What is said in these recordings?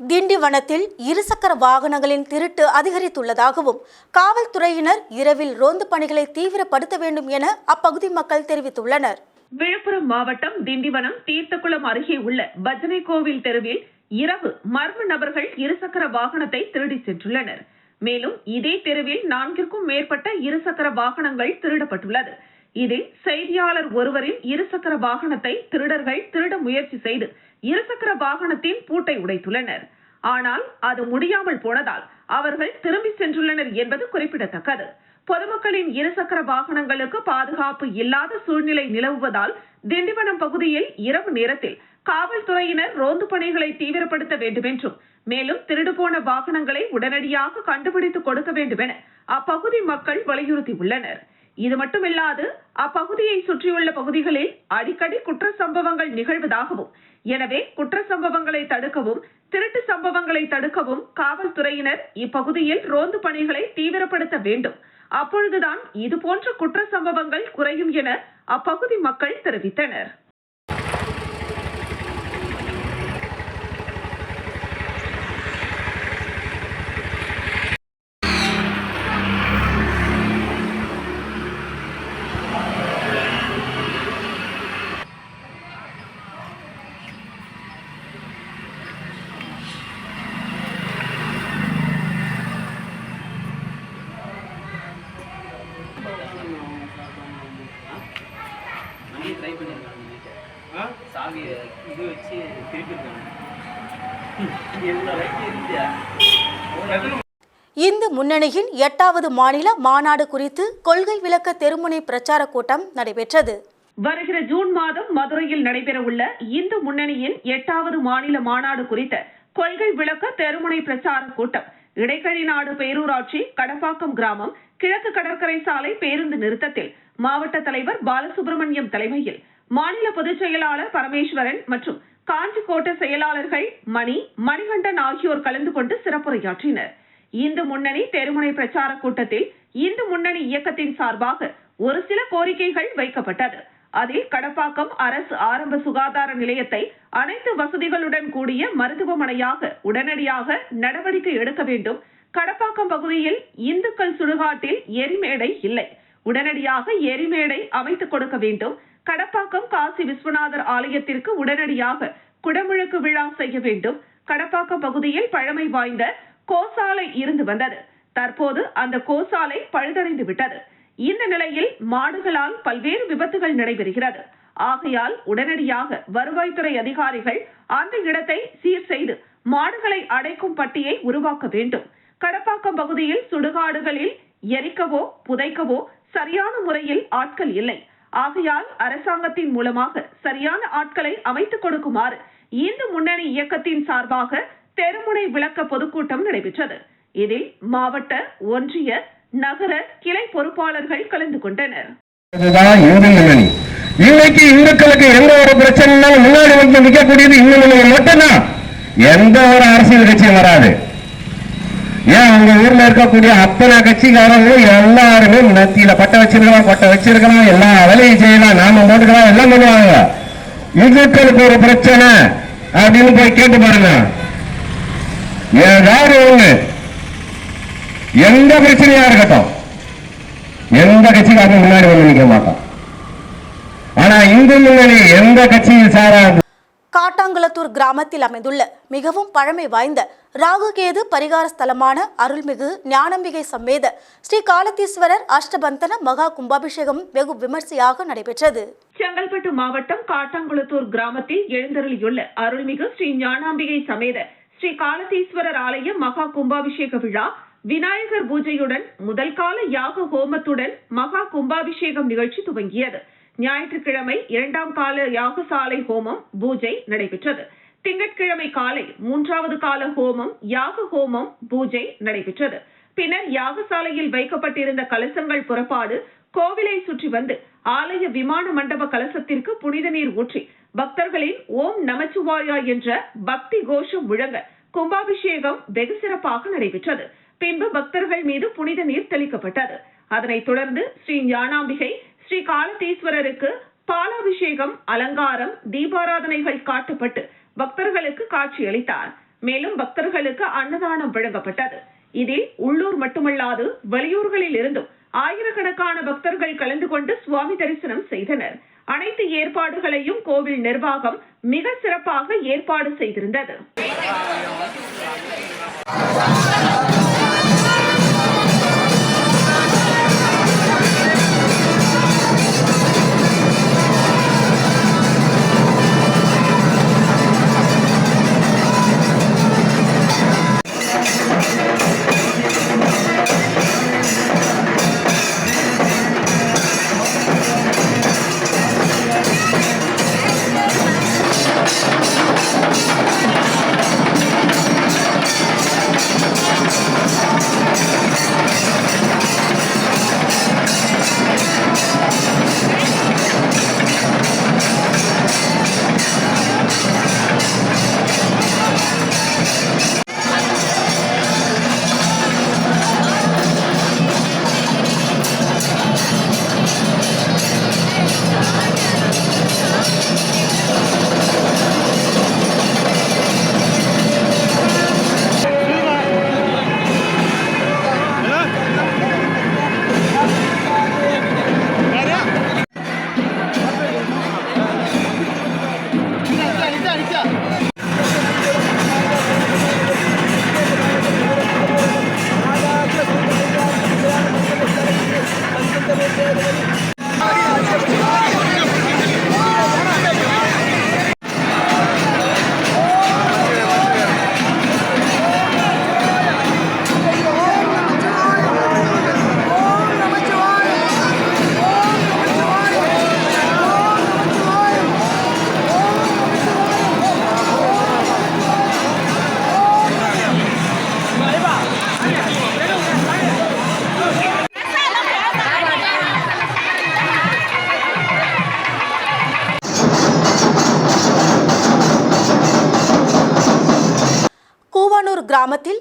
திண்டிவனத்தில் இருசக்கர வாகனங்களின் திருட்டு அதிகரித்துள்ளதாகவும் காவல்துறையினர் இரவில் ரோந்து பணிகளை தீவிரப்படுத்த வேண்டும் என அப்பகுதி மக்கள் தெரிவித்துள்ளனர். விழுப்புரம் மாவட்டம் திண்டிவனம் தீர்த்தக்குளம் அருகே உள்ள பஜனை கோவில் தெருவில் இரவு மர்ம நபர்கள் இருசக்கர வாகனத்தை திருடி சென்றுள்ளனர். மேலும் இதே தெருவில் நான்கிற்கும் மேற்பட்ட இருசக்கர வாகனங்கள் திருடப்பட்டுள்ளது. இதில் செய்தியாளர் ஒருவரின் இருசக்கர வாகனத்தை திருடர்கள் திருட முயற்சி செய்து இருசக்கர வாகனத்தின் பூட்டை உடைத்துள்ளனர். ஆனால் அது முடியாமல் போனதால் அவர்கள் திரும்பி சென்றுள்ளனர் என்பது குறிப்பிடத்தக்கது. பொதுமக்களின் இருசக்கர வாகனங்களுக்கு பாதுகாப்பு இல்லாத சூழ்நிலை நிலவுவதால் திண்டிவனம் பகுதியில் இரவு நேரத்தில் காவல்துறையினர் ரோந்து பணிகளை தீவிரப்படுத்த வேண்டும் என்றும் மேலும் திருடுபோன வாகனங்களை உடனடியாக கண்டுபிடித்து கொடுக்க வேண்டும் என அப்பகுதி மக்கள் வலியுறுத்தியுள்ளனர். இது மட்டுமில்லாது அப்பகுதியை சுற்றியுள்ள பகுதிகளில் அடிக்கடி குற்ற சம்பவங்கள் நிகழ்வதாகவும் எனவே குற்ற சம்பவங்களை தடுக்கவும் திருட்டு சம்பவங்களை தடுக்கவும் காவல்துறையினர் இப்பகுதியில் ரோந்து பணிகளை தீவிரப்படுத்த வேண்டும். அப்பொழுதுதான் இதுபோன்ற குற்ற சம்பவங்கள் குறையும் என அப்பகுதி மக்கள் தெரிவித்தனர். முன்னணியின் எட்டாவது மாநில மாநாடு குறித்து கொள்கை விளக்க தெருமுனை பிரச்சார கூட்டம் நடைபெற்றது. வருகிற ஜூன் மாதம் மதுரையில் நடைபெறவுள்ள இந்து முன்னணியின் எட்டாவது மாநில மாநாடு குறித்த கொள்கை விளக்க தெருமுனை பிரச்சார கூட்டம். இடைக்கழி நாடு பேரூராட்சி கடப்பாக்கம் கிராமம் கிழக்கு கடற்கரை சாலை பேருந்து நிறுத்தத்தில் மாவட்ட தலைவர் பாலசுப்ரமணியம் தலைமையில் மாநில பொதுச் செயலாளர் பரமேஸ்வரன் மற்றும் காஞ்சி கோட்ட செயலாளர்கள் மணி மணிகண்டன் ஆகியோர் கலந்து கொண்டு சிறப்புரையாற்றினர். இந்து முன்னணி தெருமுனை பிரச்சார கூட்டத்தில் இந்து முன்னணி இயக்கத்தின் சார்பாக ஒரு சில கோரிக்கைகள் வைக்கப்பட்டது. அதில் கடப்பாக்கம் அரசு ஆரம்ப சுகாதார நிலையத்தை அனைத்து வசதிகளுடன் கூடிய மருத்துவமனையாக உடனடியாக நடவடிக்கை எடுக்க வேண்டும். கடப்பாக்கம் பகுதியில் இந்துக்கள் சுடுகாட்டில் எரிமேடை இல்லை. உடனடியாக எரிமேடை அமைத்துக் கொடுக்க வேண்டும். கடப்பாக்கம் காசி விஸ்வநாதர் ஆலயத்திற்கு உடனடியாக குடமுழுக்கு விழா செய்ய வேண்டும். கடப்பாக்கம் பகுதியில் பழமை வாய்ந்த கோசாலை இருந்து வந்தது. தற்போது அந்த கோசாலை பழுதடைந்து விட்டது. இந்த நிலையில் மாடுகளால் பல்வேறு விபத்துகள் நடைபெறுகிறது. ஆகையால் உடனடியாக வருவாய்த்துறை அதிகாரிகள் அந்த இடத்தை சீர் செய்து மாடுகளை அடைக்கும் பட்டியை உருவாக்க வேண்டும். கடப்பாக்கம் பகுதியில் சுடுகாடுகளில் எரிக்கவோ புதைக்கவோ சரியான முறையில் ஆட்கள் இல்லை. ஆகையால் அரசாங்கத்தின் மூலமாக சரியான ஆட்களை அமைத்துக் கொடுக்குமாறு இந்து முன்னணி இயக்கத்தின் சார்பாக தெருமுனை விளக்க பொதுக்கூட்டம் நடைபெற்றது. இதில் மாவட்ட ஒன்றிய நகர கிளை பொறுப்பாளர்கள் கலந்து கொண்டனர். இன்னைக்கு இந்துக்களுக்கு எந்த ஒரு பிரச்சனைனாலும் முன்னாடி வந்து நிற்கக்கூடியது இந்து முன்னணி மட்டும்தான். எந்த ஒரு அரசியல் கட்சியும் வராது. ஏன் உங்க ஊர்ல இருக்கக்கூடிய அத்தனை கட்சிக்காரங்க எல்லாருமே மத்தியில பட்ட வச்சிருக்கலாம் பட்ட வச்சிருக்கலாம் எல்லா வேலையும் செய்யலாம் நாம போட்டுக்கலாம் எல்லாம் பண்ணுவாங்க. இந்துக்களுக்கு ஒரு பிரச்சனை அப்படின்னு போய் கேட்டு பாருங்க. ஏதாவது ஒண்ணு எந்த பிரச்சனையா இருக்கட்டும். எந்த கட்சிக்காரரும் முன்னாடி வந்து நிக்க மாட்டான். ஆனா இந்து முன்னணி எந்த கட்சியில் சாராது? காட்டாங்குளத்தூர் கிராமத்தில் அமைந்துள்ள மிகவும் பழமை வாய்ந்த ராகுகேது பரிகார ஸ்தலமான அருள்மிகு ஞானம்பிகை சம்மேத ஸ்ரீ காலத்தீஸ்வரர் அஷ்டபந்தன மகா கும்பாபிஷேகம் வெகு விமர்சையாக நடைபெற்றது. செங்கல்பட்டு மாவட்டம் காட்டாங்குளத்தூர் கிராமத்தில் எழுந்தருளியுள்ள அருள்மிகு ஸ்ரீ ஞானாம்பிகை சமேத ஸ்ரீ காலதீஸ்வரர் ஆலய மகா கும்பாபிஷேக விழா விநாயகர் பூஜையுடன் முதல் கால யாக ஹோமத்துடன் மகா கும்பாபிஷேகம் நிகழ்ச்சி துவங்கியது. ஞாயிற்றுக்கிழமை இரண்டாம் கால யாகசாலை ஹோமம் பூஜை நடைபெற்றது. திங்கட்கிழமை காலை மூன்றாவது கால ஹோமம் யாக ஹோமம் பூஜை நடைபெற்றது. பின்னர் யாகசாலையில் வைக்கப்பட்டிருந்த கலசங்கள் புறப்பாடு கோவிலை சுற்றி வந்து ஆலய விமான மண்டப கலசத்திற்கு புனித நீர் ஊற்றி பக்தர்களின் ஓம் நமச்சிவாயா என்ற பக்தி கோஷம் முழங்க கும்பாபிஷேகம் வெகு சிறப்பாக நடைபெற்றது. பின்பு பக்தர்கள் மீது புனித நீர் தெளிக்கப்பட்டது. அதனைத் தொடர்ந்து ஸ்ரீ ஞானாம்பிகை ஸ்ரீ காலதீஸ்வரருக்கு பாலாபிஷேகம் அலங்காரம் தீபாராதனைகள் காட்டப்பட்டு பக்தர்களுக்கு காட்சியளித்தார். மேலும் பக்தர்களுக்கு அன்னதானம் வழங்கப்பட்டது. இதில் உள்ளூர் மட்டுமல்லாது வெளியூர்களில் இருந்தும் ஆயிரக்கணக்கான பக்தர்கள் கலந்து கொண்டு சுவாமி தரிசனம் செய்தனர். அனைத்து ஏற்பாடுகளையும் கோவில் நிர்வாகம் மிக சிறப்பாக ஏற்பாடு செய்திருந்தது.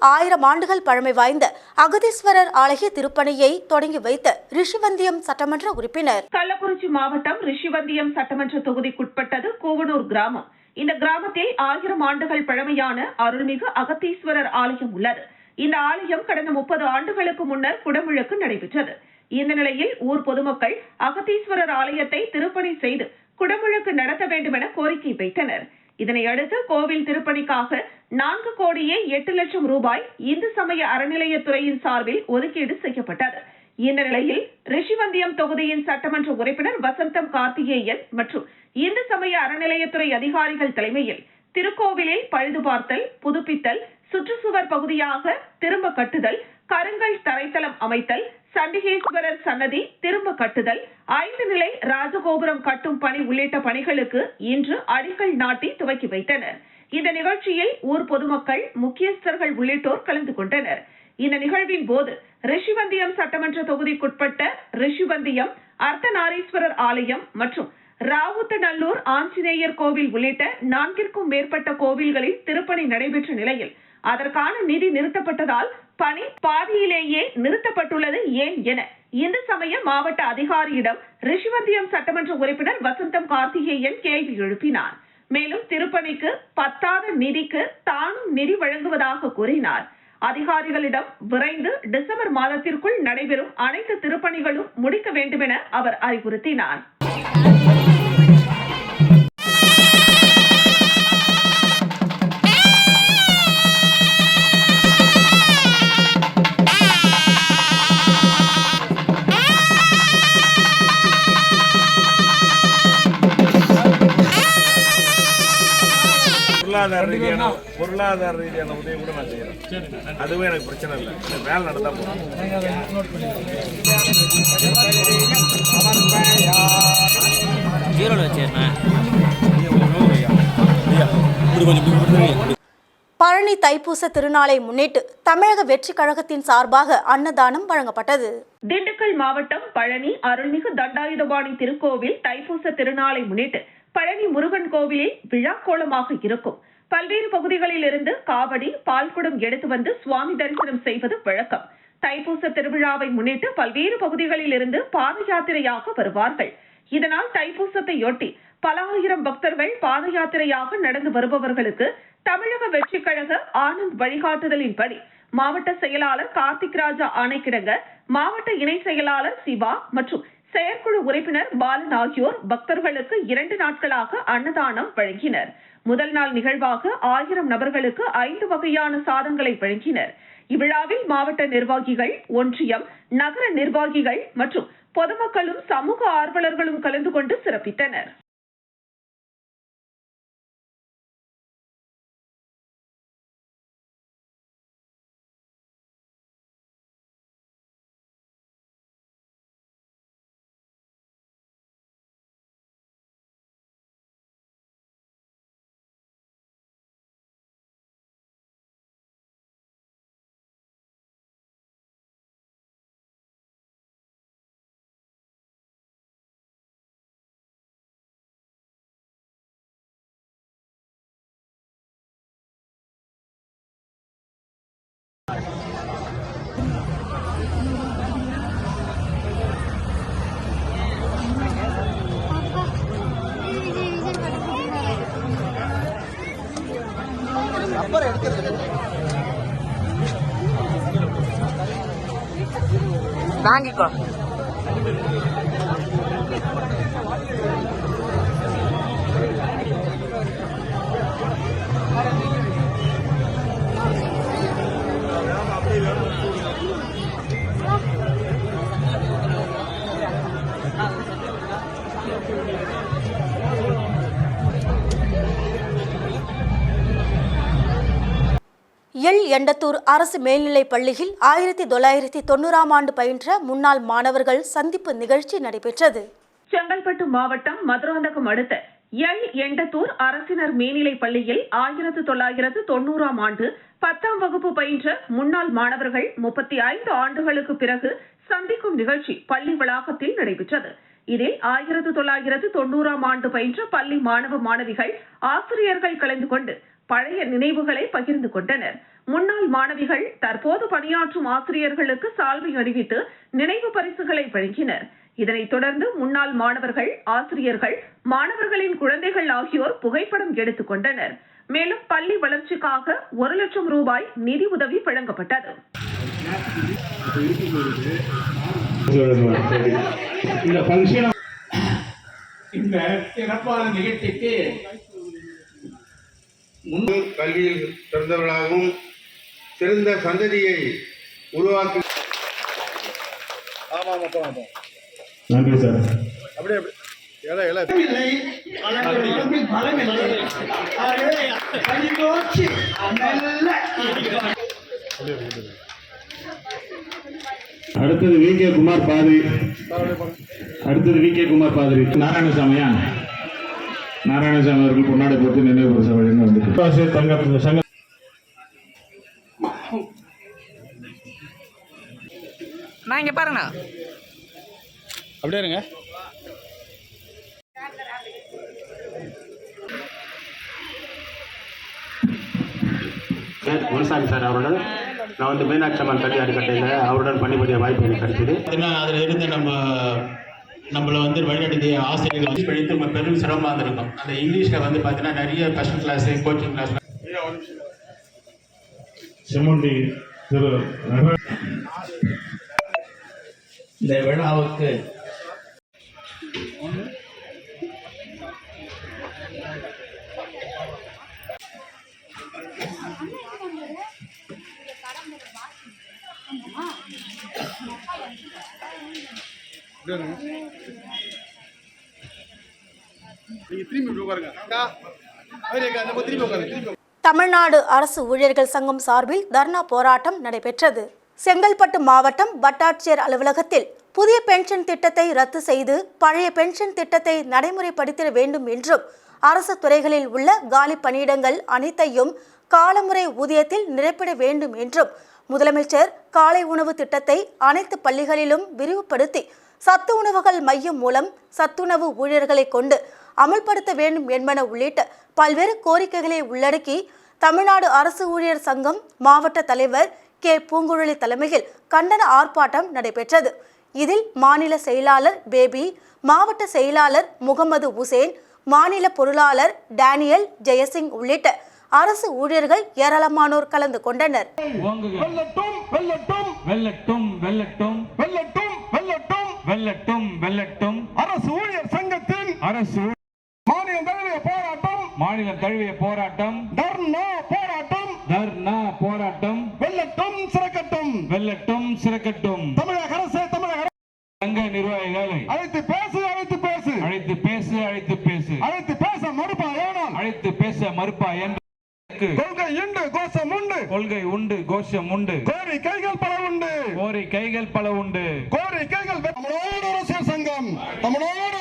ஆயிரம் ஆண்டுகள் பழமை வாய்ந்த அகதீஸ்வரர் ஆலய திருப்பணியை தொடங்கி வைத்த ரிஷிவந்தியம் சட்டமன்ற உறுப்பினர். கள்ளக்குறிச்சி மாவட்டம் ரிஷிவந்தியம் சட்டமன்ற தொகுதிக்குட்பட்டது கோவனூர் கிராமம். இந்த கிராமத்தில் ஆயிரம் ஆண்டுகள் பழமையான அருள்மிகு அகத்தீஸ்வரர் ஆலயம் உள்ளது. இந்த ஆலயம் கடந்த முப்பது ஆண்டுகளுக்கு முன்னர் குடமுழுக்கு நடைபெற்றது. இந்த நிலையில் ஊர் பொதுமக்கள் அகத்தீஸ்வரர் ஆலயத்தை திருப்பணி செய்து குடமுழுக்கு நடத்த வேண்டும் என கோரிக்கை வைத்தனர். இதனை அடுத்து கோவில் திருப்பணிக்காக நான்கு கோடியே எட்டு லட்சம் ரூபாய் இந்து சமய அறநிலையத்துறையின் சார்பில் ஒதுக்கீடு செய்யப்பட்டது. இந்த நிலையில் ரிஷிவந்தியம் தொகுதியின் சட்டமன்ற உறுப்பினர் வசந்தம் கார்த்திகேயன் மற்றும் இந்து சமய அறநிலையத்துறை அதிகாரிகள் தலைமையில் திருக்கோவிலில் பழுது பார்த்தல் புதுப்பித்தல் சுற்றுச்சுவர் பகுதியாக திரும்ப கட்டுதல் கருங்கல் தரைத்தளம் அமைத்தல் சண்டிகேஸ்வரர் சன்னதி திரும்ப கட்டுதல். ஐந்து நிலை ராஜகோபுரம் கட்டும் பணி உள்ளிட்ட பணிகளுக்கு இன்று அடிக்கல் நாட்டி துவக்கி வைத்தனர். இந்த நிகழ்ச்சியில் ஊர் பொதுமக்கள் முக்கியஸ்தர்கள் உள்ளிட்டோர் கலந்து கொண்டனர். இந்த நிகழ்வின் போது ரிஷிவந்தியம் சட்டமன்ற தொகுதிக்குட்பட்ட ரிஷிவந்தியம் அர்த்தநாரீஸ்வரர் ஆலயம் மற்றும் ராவுத்தநல்லூர் ஆஞ்சநேயர் கோவில் உள்ளிட்ட நான்கிற்கும் மேற்பட்ட கோவில்களில் திருப்பணி நடைபெற்ற நிலையில் அதற்கான நிதி நிறுத்தப்பட்டதால் பணி பாதியிலேயே நிறுத்தப்பட்டுள்ளது ஏன் என இந்து சமய மாவட்ட அதிகாரியிடம் ரிஷிவந்தியம் சட்டமன்ற உறுப்பினர் வசந்தம் கார்த்திகேயன் கேள்வி எழுப்பினார். மேலும் திருப்பணிக்கு பத்தாத நிதிக்கு தானும் நிதி வழங்குவதாக கூறினார். அதிகாரிகளிடம் விரைந்து டிசம்பர் மாதத்திற்குள் நடைபெறும் அனைத்து திருப்பணிகளும் முடிக்க வேண்டுமென அவர் அறிவுறுத்தினார். பொருளாதார ரீதியான பொருளாதார ரீதியான உதவி கூட நான் செய்யறேன். அதுவும் எனக்கு பிரச்சனை இல்லை. வேலை நடந்தா போதும். ஜீரோவில் வச்சிருந்தேன். பழனி தைப்பூச திருநாளை முன்னிட்டு தமிழக வெற்றி கழகத்தின் சார்பாக அன்னதானம் வழங்கப்பட்டது. திண்டுக்கல் மாவட்டம் பழனி அருள்மிகு தண்டாயுதபாணி திருக்கோவில் தைப்பூச திருநாளை முன்னிட்டு பழனி முருகன் கோவிலில் விழா கோலமாக இருக்கும். பல்வேறு பகுதிகளில் இருந்து காவடி பால்குடம் எடுத்து வந்து சுவாமி தரிசனம் செய்வது வழக்கம். தைப்பூச திருவிழாவை முன்னிட்டு பல்வேறு பகுதிகளில் இருந்து பாத யாத்திரையாக வருவார்கள். இதனால் தைப்பூசத்தையொட்டி பல ஆயிரம் பக்தர்கள் பாத யாத்திரையாக நடந்து வருபவர்களுக்கு தமிழக வெற்றி கழக ஆனந்த் வழிகாட்டுதலின்படி மாவட்ட செயலாளர் கார்த்திக் ராஜா ஆணைக்கிடங்க மாவட்ட இணை செயலாளர் சிவா மற்றும் செயற்குழு உறுப்பினர் பாலன் ஆகியோர் பக்தர்களுக்கு இரண்டு நாட்களாக அன்னதானம் வழங்கினர். முதல் நாள் நிகழ்வாக ஆயிரம் நபர்களுக்கு ஐந்து வகையான சாதங்களை வழங்கினர். இவ்விழாவில் மாவட்ட நிர்வாகிகள் ஒன்றியம் நகர நிர்வாகிகள் மற்றும் பொதுமக்களும் சமூக ஆர்வலர்களும் கலந்து கொண்டு சிறப்பித்தனர். வாங்கிக்கோ. எண்டத்தூர் அரசு மேல்நிலைப் பள்ளியில் ஆயிரத்தி தொள்ளாயிரத்தி தொண்ணூறாம் ஆண்டு பயின்ற முன்னாள் மாணவர்கள் சந்திப்பு நிகழ்ச்சி நடைபெற்றது. செங்கல்பட்டு மாவட்டம் மதுராந்தகம் அடுத்த எல். எண்டத்தூர் அரசினர் மேல்நிலைப் பள்ளியில் ஆயிரத்து தொள்ளாயிரத்து தொண்ணூறாம் ஆண்டு பத்தாம் வகுப்பு பயின்ற முன்னாள் மாணவர்கள் முப்பத்தி ஐந்து ஆண்டுகளுக்கு பிறகு சந்திக்கும் நிகழ்ச்சி பள்ளி வளாகத்தில் நடைபெற்றது. இதில் ஆயிரத்து தொள்ளாயிரத்து தொண்ணூறாம் ஆண்டு பயின்ற பள்ளி மாணவ மாணவிகள் ஆசிரியர்கள் கலந்து கொண்டு பழைய நினைவுகளை பகிர்ந்து கொண்டனர். முன்னாள் மாணவிகள் தற்போது பணியாற்றும் ஆசிரியர்களுக்கு சால்வை அறிவித்து நினைவு பரிசுகளை வழங்கினர். இதனைத் தொடர்ந்து முன்னாள் மாணவர்கள் ஆசிரியர்கள் மாணவர்களின் குழந்தைகள் ஆகியோர் புகைப்படம் எடுத்துக் கொண்டனர். மேலும் பள்ளி வளர்ச்சிக்காக ஒரு லட்சம் ரூபாய் நிதி உதவி வழங்கப்பட்டது. இந்த சிறப்பான நிகழ்ச்சிக்கு கல்வியில் சிறந்தவர்களாகவும் சிறந்த சந்ததியை உருவாக்கும் நன்றி சார். இலை இலை. பலம் இல்லை ஆகவே கை நோக்கி மெல்ல அடுத்தது வி. கே. குமார் பாதிரி. அடுத்தது வி. கே. குமார் பாதிரி. நாராயணசாமியா? நாராயணசாமி அவர்கள் பொன்னாடை போட்டு நினைவு பரிசு வழங்க வந்து தங்க சங்க நான் இங்க பாருங்கண்ணா. அப்படியே இருங்க. சார் குருசாமி சார் அவருடன் நான் வந்து மீனாட்சி அம்மன் கல்வி அறக்கட்டையில் அவருடன் பணிபுரிய வாய்ப்பு எனக்கு கிடைச்சது அதில் இருந்து நம்ம நம்மளை வந்து வழிநடத்திய ஆசிரியர்கள் வந்து படித்து நம்ம பெரும் சிரமமாக இருந்திருக்கும். அந்த இங்கிலீஷில் வந்து பார்த்தீங்கன்னா நிறைய ஸ்பெஷல் கிளாஸு கோச்சிங் கிளாஸ் செம்மண்டி திரு ரகு- இந்த விழாவுக்கு நீங்க திரும்பி இப்படி உட்காருங்க அக்கா அக்கா, அந்த பக்கம் திரும்பி இந்த விழாவுக்கு. தமிழ்நாடு அரசு ஊழியர்கள் சங்கம் சார்பில் தர்ணா போராட்டம் நடைபெற்றது. செங்கல்பட்டு மாவட்டம் வட்டாட்சியர் அலுவலகத்தில் புதிய பென்ஷன் திட்டத்தை ரத்து செய்து பழைய பென்ஷன் திட்டத்தை நடைமுறைப்படுத்திட வேண்டும் என்றும் அரசு துறைகளில் உள்ள காலி பணியிடங்கள் அனைத்தையும் காலமுறை ஊதியத்தில் நிரப்பிட வேண்டும் என்றும் முதலமைச்சர் காலை உணவு திட்டத்தை அனைத்து பள்ளிகளிலும் விரிவுபடுத்தி சத்து உணவுகள் மையம் மூலம் சத்துணவு ஊழியர்களை கொண்டு அமல்படுத்த வேண்டும் என்பன உள்ளிட்ட பல்வேறு கோரிக்கைகளை உள்ளடக்கி தமிழ்நாடு அரசு ஊழியர் சங்கம் மாவட்ட தலைவர் கே. பூங்குழலி தலைமையில் கண்டன ஆர்ப்பாட்டம் நடைபெற்றது. இதில் மாநில செயலாளர் பேபி மாவட்ட செயலாளர் முகமது உசேன் மாநில பொருளாளர் டேனியல் ஜெயசிங் உள்ளிட்ட அரசு ஊழியர்கள் ஏராளமானோர் கலந்து கொண்டனர். அரசு தழுவிய போராட்டம். மாநிலம் தழுவிய போராட்டம். போராட்டம். தர்ணா போராட்டம். வெல்லட்டும் சிறக்கட்டும். வெல்லட்டும் சிறக்கட்டும். தமிழக அரசு தமிழக சங்க நிர்வாகிகளை அழைத்து பேசு அழைத்து பேசு. அழைத்து பேசு அழைத்து பேசு. அழைத்து பேச மறுப்பா ஏனால்? அழைத்து பேச மறுப்பா என்று கொள்கை உண்டு கோஷம் உண்டு. கொள்கை உண்டு கோஷம் உண்டு. கோரிக்கைகள் பல உண்டு. கோரிக்கைகள் பல உண்டு. கோரிக்கைகள் தமிழ்நாடு அரசியல் சங்கம் தமிழ்நாடு